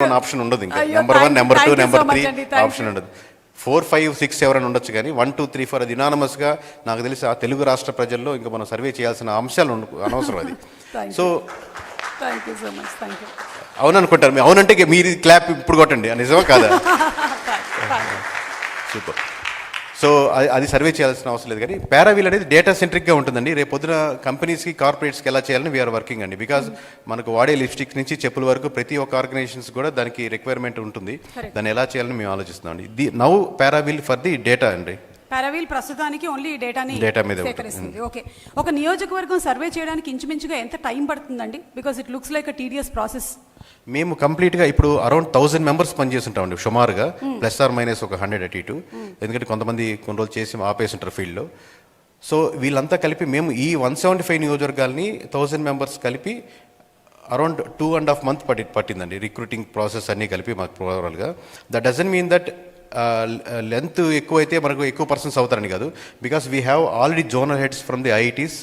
Option ఉండదు ఇంకా. Number one number two number three option. ఉండదు. ఫోర్ ఫైవ్ సిక్స్ ఎవరైనా ఉండొచ్చు కానీ వన్ టూ త్రీ ఫోర్ అది unanimous గా నాకు తెలిసి ఆ తెలుగు రాష్ట్ర ప్రజల్లో ఇంకా మనం సర్వే చేయాల్సిన అంశాలు అనవసరం అది. సో అవుననుకుంటారు. మీ- అవునంటే మీరు క్లాప్ ఇప్పుడు కొట్టండి. నిజమా కాదా? సూపర్ సో అది సర్వే చేయాల్సిన అవసరం లేదు కానీ పారావీల్ అనేది డేటా సెంట్రిక్గా ఉంటుందండి. రేపు పొద్దున కంపెనీస్కి కార్పొరేట్స్కి ఎలా చేయాలని వీఆర్ వర్కింగ్ అండి. బికాజ్ మనకు వాడే లిప్స్టిక్స్ నుంచి చెప్పుల వరకు ప్రతి ఒక్క ఆర్గనైజేషన్స్ కూడా దానికి రిక్వైర్మెంట్ ఉంటుంది. దాన్ని ఎలా చేయాలని మేము ఆలోచిస్తున్నాం అండి. ది నౌ పారావీల్ ఫర్ ది డేటా అండి. పారావీల్ ప్రస్తుతానికి ఓన్లీ డేటాని Data మీద. సేకరిస్తుంది. ఓకే ఒక నియోజకవర్గం సర్వే చేయడానికి ఇంచుమించుగా ఎంత టైం పడుతుందండి? Because it looks like a TDS process మేము కంప్లీట్గా ఇప్పుడు అరౌండ్ థౌసండ్ మెంబర్స్ పనిచేస్తుంటామండి సుమారుగా. ప్లస్ ఆర్ మైనస్ ఒక హండ్రెడ్ అటు ఇటు ఎందుకంటే కొంతమంది కొన్ని రోజులు చేసి ఆపేస్తుంటారు ఫీల్డ్లో. సో వీళ్ళంతా కలిపి మేము ఈ వన్ సెవెంటీ ఫైవ్ నియోజకవర్గాల్ని థౌసండ్ మెంబర్స్ కలిపి around two and half month పట్టి పట్టిందండి. రిక్రూటింగ్ ప్రాసెస్ అన్నీ కలిపి మాకు ఓవరాల్గా that doesn't mean that length ఎక్కువైతే మనకు ఎక్కువ పర్సన్స్ అవుతారని కాదు. Because we have already zonal heads from the IITs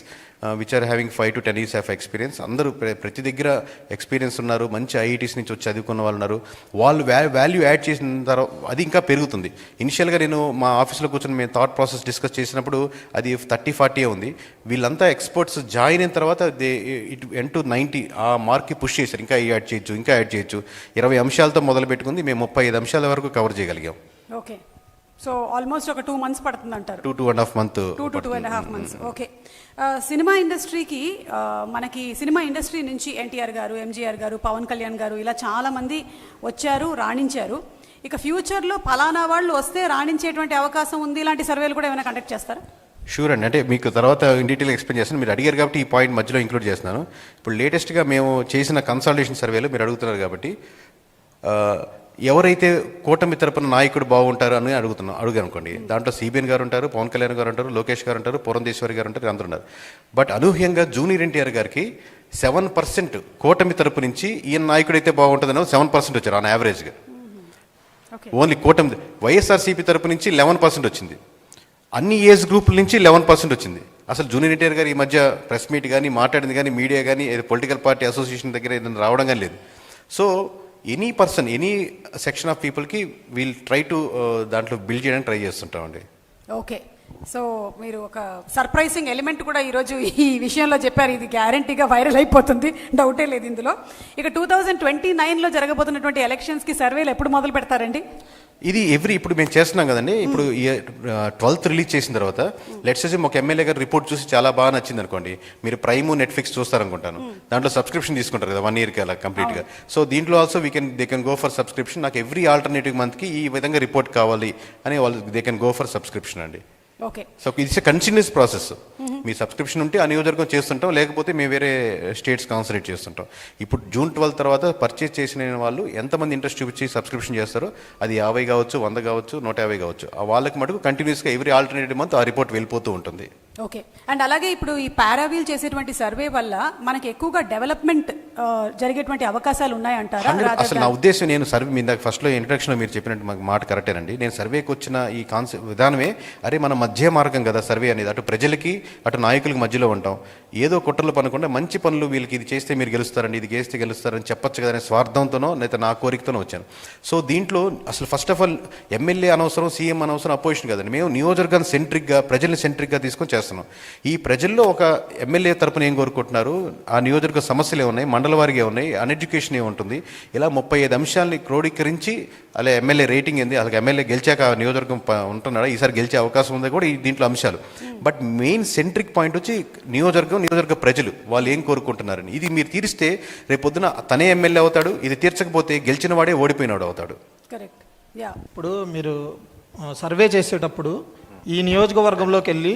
which are having five to ten years of experience అందరూ ప్రతి దగ్గర ఎక్స్పీరియన్స్ ఉన్నారు మంచి ఐఐటీస్ నుంచి వచ్చి చదువుకున్న వాళ్ళు ఉన్నారు. వాళ్ళు వ్యా వాల్యూ యాడ్ చేసిన తర్వాత అది ఇంకా పెరుగుతుంది. ఇనిషియల్గా నేను మా ఆఫీస్లో కూర్చొని మేము థాట్ ప్రాసెస్ డిస్కస్ చేసినప్పుడు అది థర్టీ ఫార్టీ ఉంది. వీళ్ళంతా ఎక్స్పర్ట్స్ జాయిన్ అయిన తర్వాత they it in to ninety ఆ మార్క్కి పుష్ చేశారు. ఇంకా యాడ్ చేయొచ్చు ఇంకా యాడ్ చేయొచ్చు. ఇరవై అంశాలతో మొదలు పెట్టుకుంది మేము ముప్పై ఐదు అంశాల వరకు కవర్ చేయగలిగాం. ఓకే సో ఆల్మోస్ట్ ఒక టూ మంత్స్ పడుతుంది అంటారు two two and half month two to two and half months okay cinema ఇండస్ట్రీకి మనకి సినిమా ఇండస్ట్రీ నుంచి ఎన్టీఆర్ గారు ఎంజీఆర్ గారు పవన్ కళ్యాణ్ గారు ఇలా చాలా మంది వచ్చారు రాణించారు. ఇక ఫ్యూచర్లో ఫలానా వాళ్ళు వస్తే రాణించేటువంటి అవకాశం ఉంది. ఇలాంటి సర్వేలు కూడా ఏమైనా కండక్ట్ చేస్తారా? షూర్ అండి. అంటే మీకు తర్వాత ఇన్ డీటెయిల్ ఎక్స్ప్లెయిన్ చేస్తాను. మీరు అడిగారు కాబట్టి ఈ పాయింట్ మధ్యలో ఇంక్లూడ్ చేస్తున్నాను. ఇప్పుడు లేటెస్ట్గా మేము చేసిన కన్సల్టేషన్ సర్వేలో మీరు అడుగుతున్నారు కాబట్టి ఆ, ఎవరైతే కూటమి తరపున నాయకుడు బాగుంటారు అని అడుగుతున్నాం అడుగు అనుకోండి. దాంట్లో సిబిఎన్ గారు ఉంటారు పవన్ కళ్యాణ్ గారు ఉంటారు లోకేష్ గారు ఉంటారు పురంధేశ్వరి గారు ఉంటారు అందరూ ఉన్నారు. బట్ అనూహ్యంగా జూనియర్ ఎన్టీఆర్ గారికి సెవెన్ పర్సెంట్ కూటమి తరపు నుంచి ఈయన నాయకుడైతే బాగుంటుందని సెవెన్ పర్సెంట్ వచ్చారు ఆన్ యావరేజ్గా. ఓన్లీ కూటమి వైఎస్ఆర్సీపీ తరపు నుంచి లెవెన్ పర్సెంట్ వచ్చింది. అన్ని ఏజ్ గ్రూపుల నుంచి లెవెన్ పర్సెంట్ వచ్చింది. అసలు జూనియర్ ఎన్టీఆర్ గారు ఈ మధ్య ప్రెస్ మీట్ కానీ మాట్లాడింది కానీ మీడియా కానీ పొలిటికల్ పార్టీ అసోసియేషన్ దగ్గర ఏదైనా రావడం కానీ లేదు. So any person any section of పీపుల్కి వీల్ ట్రై టు దాంట్లో బిల్డ్ చేయడానికి ట్రై చేస్తుంటామండి. ఓకే సో మీరు ఒక సర్ప్రైజింగ్ ఎలిమెంట్ కూడా ఈరోజు ఈ విషయంలో చెప్పారు. ఇది గ్యారంటీగా వైరల్ అయిపోతుంది. డౌటే లేదు ఇందులో. ఇక టూ థౌజండ్ ట్వంటీ నైన్లో జరగబోతున్నటువంటి ఎలక్షన్స్కి సర్వేలు ఎప్పుడు మొదలు పెడతారండి? ఇది ఎవ్రీ ఇప్పుడు మేము చేస్తున్నాం కదండి. ఇప్పుడు ట్వెల్త్ రిలీజ్ చేసిన తర్వాత లెట్స్ ఒక ఎమ్మెల్యే గారు రిపోర్ట్ చూసి చాలా బాగా నచ్చింది అనుకోండి. మీరు ప్రైమ్ నెట్ఫ్లిక్స్ చూస్తారనుకుంటాను. దాంట్లో సబ్స్క్రిప్షన్ తీసుకుంటారు కదా వన్ ఇయర్కి అలా కంప్లీట్గా సో దీంట్లో also we can they can go for subscription నాకు ఎవ్రీ ఆల్టర్నేటివ్ మంత్కి ఈ విధంగా రిపోర్ట్ కావాలి అని వాళ్ళు they can go for subscription అండి. Okay. So it's continuous process me subscription ఉంటే ఆ నియోజకవర్గం చేస్తుంటాం లేకపోతే మేము వేరే స్టేట్స్ కాన్సన్ట్రేట్ చేస్తుంటాం. ఇప్పుడు జూన్ ట్వెల్త్ తర్వాత పర్చేస్ చేసిన వాళ్ళు ఎంతమంది ఇంట్రెస్ట్ చూపించి సబ్స్క్రిప్షన్ చేస్తారో అది యాభై కావచ్చు వంద కావచ్చు నూట యాభై కావచ్చు. ఆ వాళ్ళకి మటుకు కంటిన్యూస్గా ఎవ్రీ ఆల్టర్నేటివ్ మంత్ ఆ రిపోర్ట్ వెళ్ళిపోతూ ఉంటుంది. ఓకే. అండ్ అలాగే ఇప్పుడు ఈ పారావీల్ చేసేటువంటి సర్వే వల్ల మనకి ఎక్కువగా డెవలప్మెంట్ జరిగేటువంటి అవకాశాలు ఉన్నాయంటారా? అసలు నా ఉద్దేశం నేను సర్వే మీ ఇందాక ఫస్ట్లో ఇంట్రడక్షన్లో మీరు చెప్పినట్టు మాకు మాట కరెక్టేనండి నేను సర్వేకి వచ్చిన ఈ కాన్సెప్ట్ విధానమే అరే మన మధ్య మార్గం కదా సర్వే అనేది. అటు ప్రజలకి అటు నాయకులకి మధ్యలో ఉంటాం. ఏదో కుట్రలు పనకుండా మంచి పనులు వీళ్ళకి ఇది చేస్తే మీరు గెలుస్తారండి ఇది చేస్తే గెలుస్తారని చెప్పొచ్చు కదా అనే స్వార్థంతోనో లేదా నా కోరికతోనో వచ్చాను. సో దీంట్లో అసలు ఫస్ట్ ఆఫ్ ఆల్ ఎమ్మెల్యే అనవసరం సీఎం అనవసరం అపోజిషన్ కదండి. మేము నియోజకవర్గాన్ని సెంట్రిక్గా ప్రజల్ని సెంట్రిక్గా తీసుకొని చేస్తున్నాం. ఈ ప్రజల్లో ఒక ఎమ్మెల్యే తరపున ఏం కోరుకుంటున్నారు? ఆ నియోజకవర్గ సమస్యలు ఏమున్నాయి? మండల వారికి ఏమున్నాయి? అన్ఎడ్యుకేషన్ ఏముంటుంది? ఇలా ముప్పై ఐదు అంశాలని క్రోడీకరించి అలా ఎమ్మెల్యే రేటింగ్ ఏంది? అలాగే ఎమ్మెల్యే గెలిచాక ఆ నియోజకవర్గం ఉంటున్నాడా? ఈసారి గెలిచే అవకాశం ఉంది కూడా ఈ దీంట్లో అంశాలు. బట్ మెయిన్ సెంట్రిక్ పాయింట్ వచ్చి నియోజకవర్గం నియోజకవర్గ ప్రజలు వాళ్ళు ఏం కోరుకుంటున్నారని. ఇది మీరు తీరిస్తే రేపొద్దున తనే ఎమ్మెల్యే అవుతాడు ఇది తీర్చకపోతే గెలిచిన వాడే ఓడిపోయినాడు అవుతాడు. కరెక్ట్ యా ఇప్పుడు మీరు సర్వే చేసేటప్పుడు ఈ నియోజకవర్గంలోకి వెళ్ళి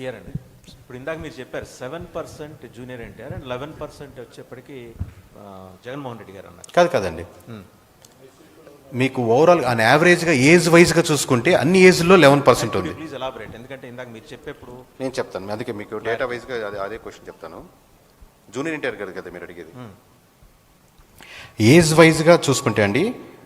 ఇయర్ అండి. ఇప్పుడు ఇందాక మీరు చెప్పారు seven percent junior NTR and eleven percent వచ్చేప్పటికి జగన్మోహన్ రెడ్డి గారు అన్నారు. కాదు కాదండి. మీకు ఓవరాల్ అన్ యావరేజ్గా ఏజ్ వైజ్గా చూసుకుంటే అన్ని ఏజ్లో లెవెన్ పర్సెంట్ ఉంది. ప్లీజ్ ఎలాబరేట్ ఎందుకంటే ఇందాక మీరు చెప్పేప్పుడు నేను చెప్తాను. అందుకే మీకు డేటా వైజ్గా అదే అదే క్వశ్చన్ చెప్తాను. జూనియర్ ఇంటర్ కదా కదా మీరు అడిగేది. ఏజ్ వైజ్గా చూసుకుంటే అండి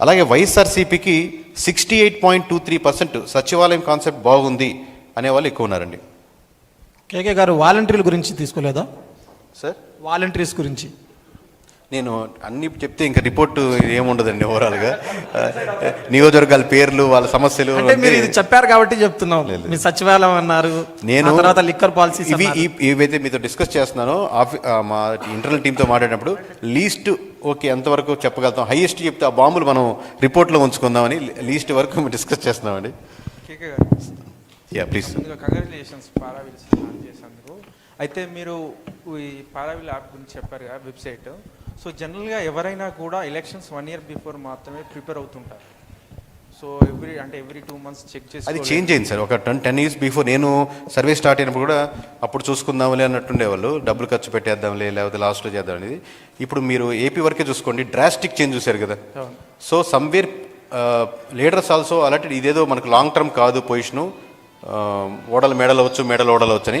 అలాగే వైఎస్ఆర్సీపీకి sixty eight point two three percent సచివాలయం కాన్సెప్ట్ బాగుంది అనేవాళ్ళు ఎక్కువ ఉన్నారండి. కేకే గారు వాలంటీర్ల గురించి తీసుకోలేదా? సార్? వాలంటీర్స్ గురించి. నేను అన్ని చెప్తే ఇంకా రిపోర్ట్ ఏముండదండి ఓవరాల్గా. నియోజకవర్గాల పేర్లు వాళ్ళ సమస్యలు అంటే మీరు ఇది చెప్పారు కాబట్టి చెప్తున్నాం. మీ సచివాలయం అన్నారు నేను తర్వాత లిక్కర్ పాలసీస్ ఇవి ఏవైతే మీతో డిస్కస్ చేస్తున్నానో ఆఫీ మా ఇంటర్నల్ టీంతో మాట్లాడినప్పుడు లీస్ట్ ఓకే ఎంతవరకు చెప్పగలుగుతాం. హైయెస్ట్ చెప్తే ఆ బాంబులు మనం రిపోర్ట్లో ఉంచుకుందామని లీస్ట్ వరకు మేము డిస్కస్ చేస్తున్నామండి. యా ప్లీజ్ కంగ్రాచులేషన్స్ పారావిల్ స్టార్ట్ చేసినందుకు. అయితే మీరు ఈ పారావిల్ యాప్ గురించి చెప్పారు కదా వెబ్సైట్. సో జనరల్గా ఎవరైనా కూడా ఎలక్షన్స్ వన్ ఇయర్ బిఫోర్ మాత్రమే ప్రిపేర్ అవుతుంటారు. సో ఎవ్రీ అంటే ఎవ్రీ టూ మంత్స్ చెక్ చేసి అది చేంజ్ అయింది సార్. ఒక టెన్ టెన్ ఇయర్స్ బిఫోర్ నేను సర్వే స్టార్ట్ అయినప్పుడు కూడా అప్పుడు చూసుకుందాంలే అన్నట్టుండేవాళ్ళు డబ్బులు ఖర్చు పెట్టేద్దాంలే లేకపోతే లాస్ట్లో చేద్దాం అనేది. ఇప్పుడు మీరు ఏపీ వరకే చూసుకోండి. డ్రాస్టిక్ చేంజ్ చూశారు కదా. సో సమ్వేర్ లీడర్స్ ఆల్సో అలాంటి ఇదేదో మనకు లాంగ్ టర్మ్ కాదు పొజిషను ఓడలు మెడలు అవచ్చు మెడలు ఓడలు అని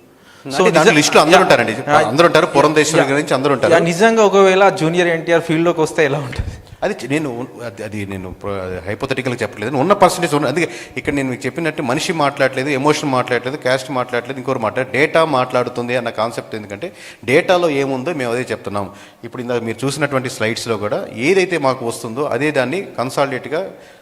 దాంట్లో లిస్టులో అందరూ ఉంటారండి. అందరూ ఉంటారు పురంధేశ్వరి గురించి అందరూ ఉంటారు. నిజంగా ఒకవేళ జూనియర్ ఎన్టీఆర్ ఫీల్డ్లోకి వస్తే ఎలా ఉంటుంది? అది నేను అది- నేను హైపోథెటికల్గా చెప్పట్లేదు. ఉన్న పర్సంటేజ్ ఉన్న అందుకే ఇక్కడ నేను మీకు చెప్పినట్టు మనిషి మాట్లాడలేదు ఎమోషన్ మాట్లాడలేదు క్యాస్ట్ మాట్లాడలేదు ఇంకోరు మాట్లాడు డేటా మాట్లాడుతుంది అన్న కాన్సెప్ట్ ఎందుకంటే డేటాలో ఏముందో మేము అదే చెప్తున్నాం. ఇప్పుడు ఇందాక మీరు చూసినటువంటి స్లైడ్స్లో కూడా ఏదైతే మాకు వస్తుందో అదే దాన్ని కన్సాలిడేట్గా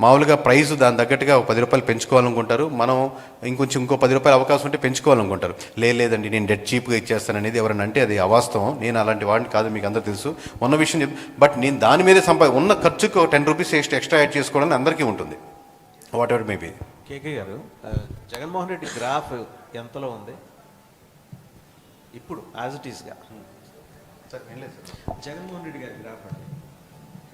మామూలుగా ప్రైస్ దాని తగ్గట్టుగా ఒక పది రూపాయలు పెంచుకోవాలనుకుంటారు. మనం ఇంకొంచెం ఇంకో పది రూపాయలు అవకాశం ఉంటే పెంచుకోవాలనుకుంటారు. లే- లేదండి నేను డెడ్ చీప్గా ఇచ్చేస్తాను అనేది ఎవరైనా అంటే అది అవాస్తవం. నేను అలాంటి వాడిని కాదు మీకు అందరూ తెలుసు. ఉన్న విషయం బట్ నేను దాని మీదే సంపా ఉన్న ఖర్చుకు ten rupees extra extra add చేసుకోవడానికి అందరికీ ఉంటుంది. వాట్ ఎవర్ మేబీ కేకే గారు జగన్మోహన్ రెడ్డి గ్రాఫ్ ఎంతలో ఉంది? ఇప్పుడు యాజ్ ఇట్ ఈస్గా జగన్మోహన్ రెడ్డి గారి గ్రాఫ్ అండి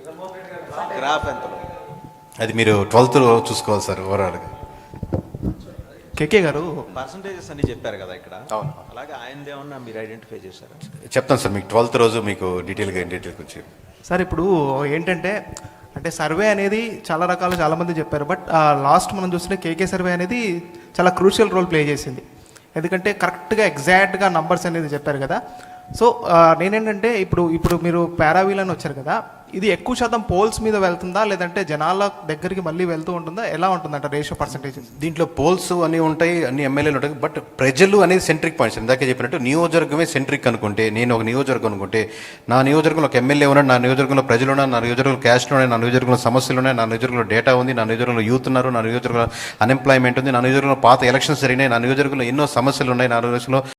జగన్మోహన్ రెడ్డి గారి గ్రాఫ్ ఎంతలో? అది మీరు ట్వెల్త్లో చూసుకోవాలి సార్ ఓవరాల్గా కేకే గారు పర్సంటేజెస్ అన్ని చెప్పారు కదా ఇక్కడ. అవును. అలాగే ఆయనది ఏమన్నా మీరు ఐడెంటిఫై చేశారా? చెప్తాను సార్ మీకు ట్వెల్త్ రోజు మీకు డీటెయిల్గా డీటెయిల్కి వచ్చి. సార్ ఇప్పుడు ఏంటంటే అంటే సర్వే అనేది చాలా రకాలు చాలా మంది చెప్పారు బట్ లాస్ట్ మనం చూస్తుంటే కేకే సర్వే అనేది చాలా క్రూషియల్ రోల్ ప్లే చేసింది. ఎందుకంటే కరెక్ట్గా ఎగ్జాక్ట్గా నంబర్స్ అనేది చెప్పారు కదా. సో నేనేంటంటే ఇప్పుడు ఇప్పుడు మీరు పారావీల్ అని వచ్చారు కదా ఇది ఎక్కువ శాతం పోల్స్ మీద వెళ్తుందా లేదంటే జనాల దగ్గరికి మళ్ళీ వెళ్తూ ఉంటుందా ఎలా ఉంటుందంట రేషియో పర్సంటేజ్ దీంట్లో పోల్స్ అన్నీ ఉంటాయి అన్ని ఎమ్మెల్యేలు ఉంటాయి బట్ ప్రజలు అనేది సెంట్రిక్ పాయింట్స్ ఇందాక చెప్పినట్టు నియోజకవర్గమే సెంట్రిక్ అనుకుంటే నేను ఒక నియోజకవర్గం అనుకుంటే నా నియోజకవర్గంలో ఒక ఎమ్మెల్యే ఉన్నాడు నా నియోజకవర్గంలో ప్రజలు ఉన్నారు నా నియోజకవర్గంలో క్యాస్ట్ ఉన్నాయి నా నియోజకవర్గంలో సమస్యలు ఉన్నాయి నా నియోజకవర్గంలో డేటా ఉంది నా నియోజకవర్గంలో యూత్ ఉన్నారు నా నియోజకవర్గంలో అన్ఎంప్లాయ్మెంట్ ఉంది నా నియోజకవర్గంలో పాత ఎలక్షన్స్ జరిగినాయి నా నియోజకవర్గంలో ఎన్నో సమస్యలు ఉన్నాయి నా నియోజకవర్గంలో